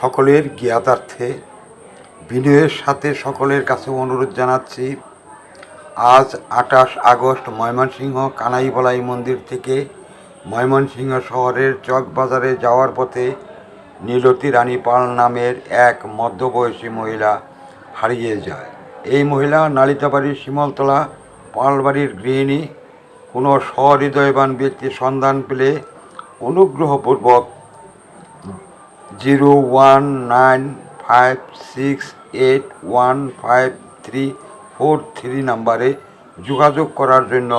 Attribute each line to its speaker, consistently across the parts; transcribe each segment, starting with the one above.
Speaker 1: সকলের জ্ঞাতার্থে, বিনয়ের সাথে সকলের কাছে অনুরোধ জানাচ্ছি, আজ আঠাশ আগস্ট ময়মনসিংহ কানাইবলাই মন্দির থেকে ময়মনসিংহ শহরের চকবাজারে যাওয়ার পথে নীলতী রানী পাল নামের এক মধ্যবয়সী মহিলা হারিয়ে যায়। এই মহিলা নালিতাবাড়ির শিমলতলা পালবাড়ির গৃহিণী, কোনো সহৃদয়বান ব্যক্তির সন্ধান পেলে অনুগ্রহপূর্বক zero one nine five six eight one five three four three নাম্বারে যোগাযোগ করার জন্য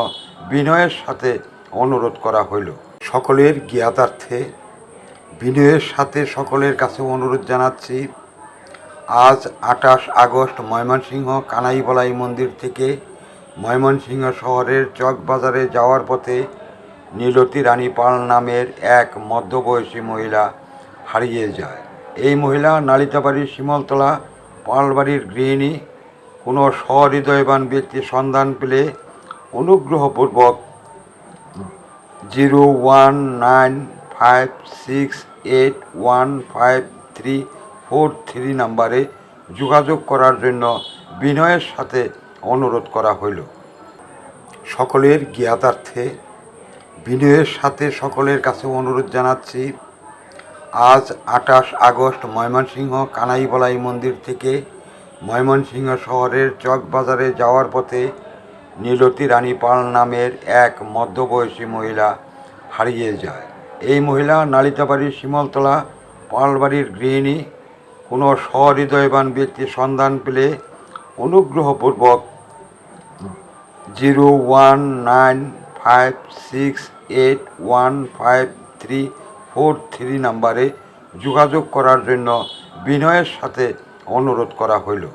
Speaker 1: বিনয়ের সাথে অনুরোধ করা হইল সকলের জ্ঞাতার্থে বিনয়ের সাথে সকলের কাছে অনুরোধ জানাচ্ছি। আজ আঠাশ আগস্ট ময়মনসিংহ কানাইবলাই মন্দির থেকে ময়মনসিংহ শহরের চকবাজারে যাওয়ার পথে নীলতী রানী পাল নামের এক মধ্যবয়সী মহিলা হারিয়ে যায়। এই মহিলা নালিতাবাড়ির শিমলতলা, পালবাড়ির গৃহিণী, কোনো সহৃদয়বান ব্যক্তির সন্ধান পেলে অনুগ্রহপূর্বক zero one nine five six eight one five three four three নাম্বারে যোগাযোগ করার জন্য বিনয়ের সাথে অনুরোধ করা হইল। সকলের জ্ঞাতার্থে বিনয়ের সাথে সকলের কাছে অনুরোধ জানাচ্ছি। আজ আঠাশ আগস্ট ময়মনসিংহ কানাইবলাই মন্দির থেকে ময়মনসিংহ শহরের চকবাজারে যাওয়ার পথে নীলতী রানী পাল নামের এক মধ্যবয়সী মহিলা হারিয়ে যায়। এই মহিলা নালিতাবাড়ির শিমলতলা পালবাড়ির গৃহিণী, কোনো সহৃদয়বান ব্যক্তির সন্ধান পেলে অনুগ্রহপূর্বক zero one nine five six eight one five three four three নাম্বারে যোগাযোগ করার জন্য বিনয়ের সাথে অনুরোধ করা হইল।